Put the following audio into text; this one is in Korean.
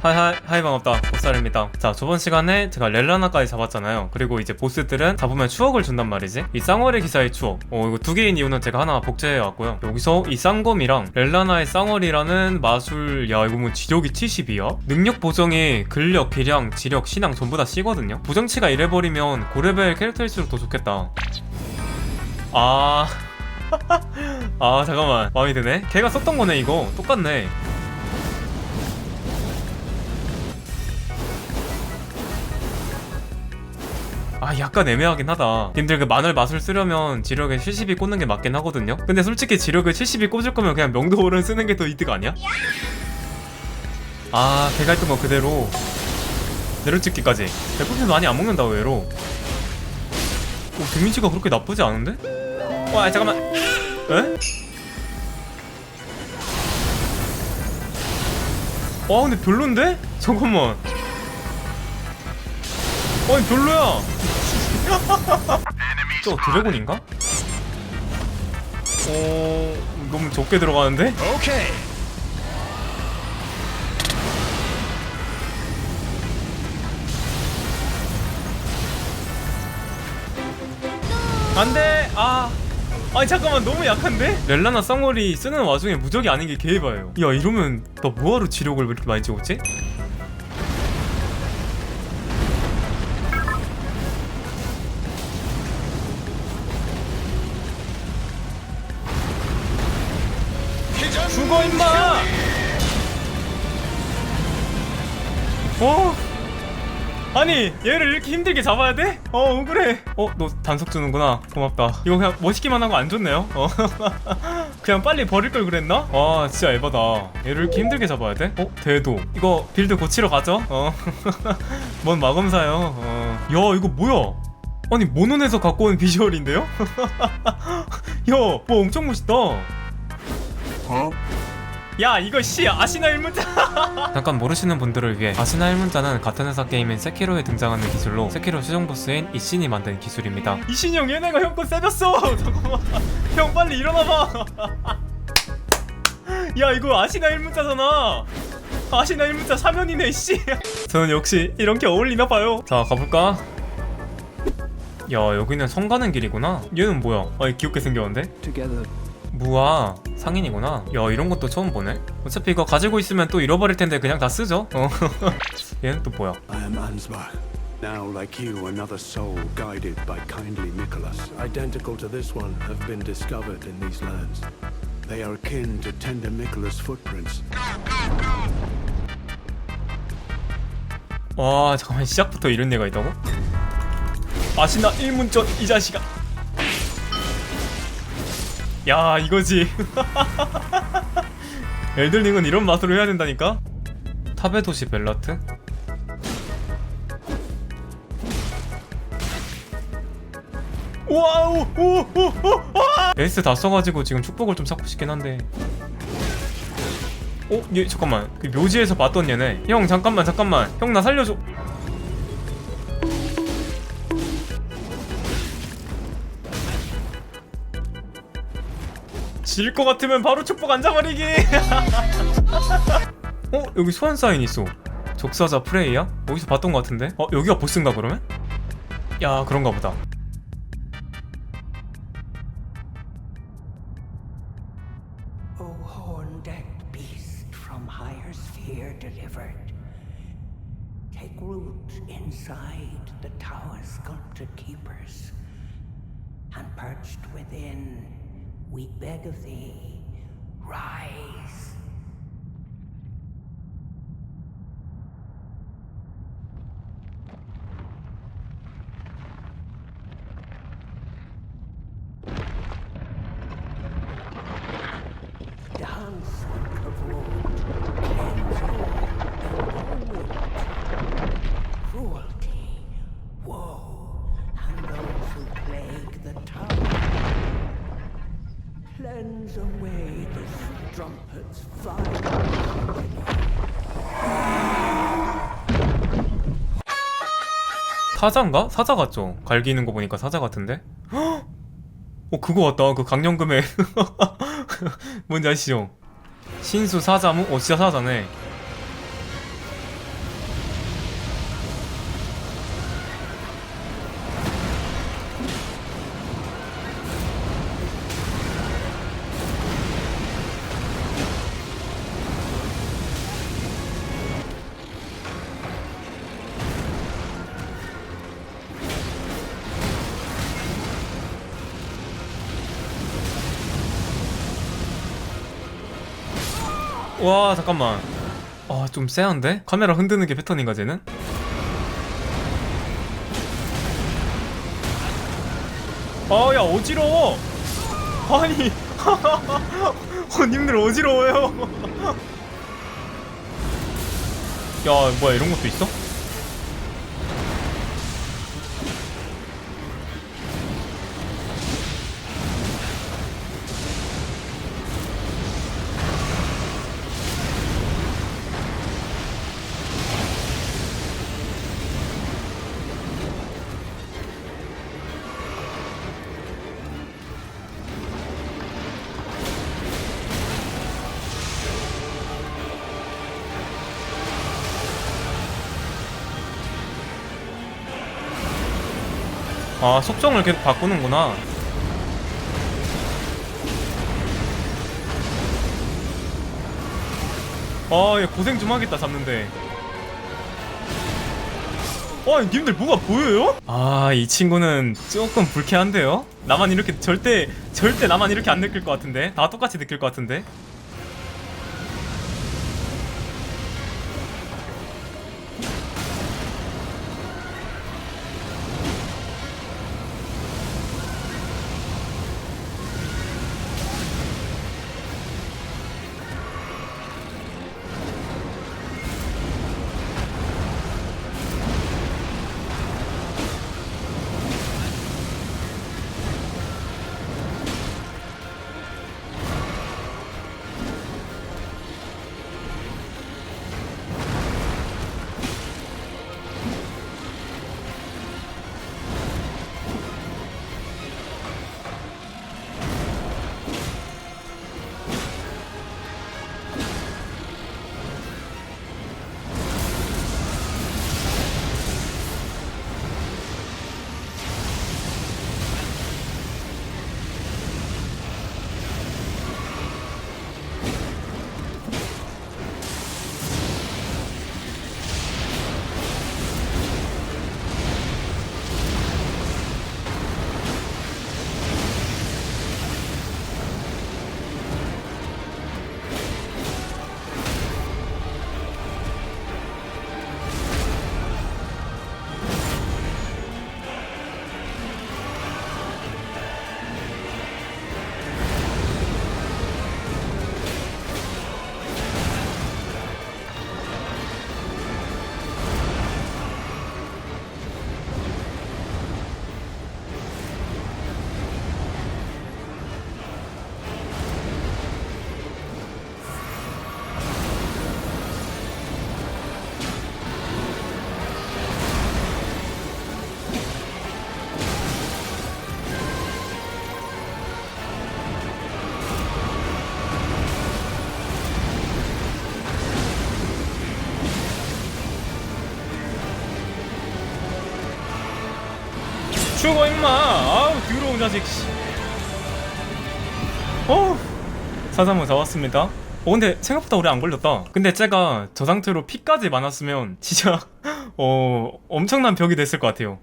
하이 하이 하이 반갑다. 복살입니다. 자 저번 시간에 제가 렐라나까지 잡았잖아요. 그리고 이제 보스들은 잡으면 추억을 준단 말이지. 이 쌍월의 기사의 추억. 어 이거 두 개인 이유는 제가 하나 복제해 왔고요. 여기서 이 쌍검이랑 렐라나의 쌍월이라는 마술 야 이거 뭐 지력이 70이야? 능력 보정이 근력 기량 지력 신앙 전부 다 C거든요? 보정치가 이래버리면 고레벨 캐릭터일수록 더 좋겠다. 아... 아 잠깐만. 마음에 드네? 걔가 썼던 거네 이거. 똑같네 아 약간 애매하긴 하다 님들 그 마늘 맛을 쓰려면 지력에 70이 꽂는 게 맞긴 하거든요 근데 솔직히 지력을 70이 꽂을 거면 그냥 명도어른 쓰는 게 더 이득 아니야? 아 걔가 했던 거 그대로 내려찍기까지 대부분 많이 안 먹는다 의외로 오 데미지가 그렇게 나쁘지 않은데? 와 잠깐만 에? 와 근데 별론데? 잠깐만 아니 별로야 저 드래곤인가? 어... 너무 적게 들어가는데? Okay. 안돼 아 아니 잠깐만 너무 약한데? 렐라나 쌍월이 쓰는 와중에 무적이 아닌 게 개해봐요 야 이러면 나 뭐하러 지력을 왜 이렇게 많이 찍었지? 어? 아니 얘를 이렇게 힘들게 잡아야 돼? 어 억울해. 어 너 단속 주는구나. 고맙다. 이거 그냥 멋있기만 한 거 안 좋네요. 어. 그냥 빨리 버릴 걸 그랬나? 와 진짜 에바다. 얘를 이렇게 힘들게 잡아야 돼? 어 대도. 이거 빌드 고치러 가죠? 어뭔 마검사요? 어 야 이거 뭐야? 아니 모논에서 갖고 온 비주얼인데요? 야 뭐 엄청 멋있다 야 이거 씨 아시나 일문자. 잠깐 모르시는 분들을 위해 아시나 일문자는 같은 회사 게임인 세키로에 등장하는 기술로 세키로 최종 보스인 이신이 만든 기술입니다. 이신이 형 얘네가 형거 세졌어. 잠깐만. 형 빨리 일어나봐. 야 이거 아시나 일문자잖아. 아시나 일문자 사면이네 씨. 저는 역시 이런 게 어울리나 봐요. 자 가볼까? 야 여기는 성 가는 길이구나. 얘는 뭐야? 아이 귀엽게 생겼는데? Together. 무아 상인이구나 야 이런 것도 처음 보네 어차피 이거 가지고 있으면 또 잃어버릴 텐데 그냥 다 쓰죠 어 얘는 또 뭐야 I am Ansbach. Now, like you, another soul guided by kindly Nicholas, identical to this one, have been discovered in these lands. They are akin to tender Nicholas' footprints. 와 잠깐만 시작부터 이런 얘가 있다고? 아시나 일문전 이 자식아 야 이거지. 엘들링은 이런 맛으로 해야 된다니까? 탑의 도시 벨라트? 와우 에이스 다 써가지고 지금 축복을 좀 찾고 싶긴 한데. 어? 얘 잠깐만. 그 묘지에서 봤던 얘네. 형 잠깐만 잠깐만. 형 나 살려줘 질 것 같으면 바로 축복 앉아버리기 어? 여기 소환 사인 있어 적사자 프레이야? 어디서 봤던 것 같은데? 어? 여기가 보스인가 그러면? 야 그런가 보다 inside the tower's sculpted keepers, and perched within, we beg of thee, rise. 사자인가? 사자 같죠? 갈기는 거 보니까 사자 같은데? 헉! 어 그거 같다 그 강령금에 뭔지 아시죠? 신수 사자무? 어 진짜 사자네 와 잠깐만 아좀 쎄한데? 카메라 흔드는 게 패턴인가 쟤는? 아야 어지러워 아니 어 님들 어지러워요 야 뭐야 이런 것도 있어? 아 속성을 계속 바꾸는구나 아얘 고생 좀 하겠다 잡는데 아 님들 뭐가 보여요? 아 이 친구는 조금 불쾌한데요? 나만 이렇게 절대 절대 나만 이렇게 안 느낄 것 같은데 다 똑같이 느낄 것 같은데 죽어 임마. 아우 더러운 자식 씨. 어우 사자모 잡았습니다. 어 근데 생각보다 오래 안 걸렸다. 근데 제가 저 상태로 피까지 많았으면 진짜 어 엄청난 벽이 됐을 것 같아요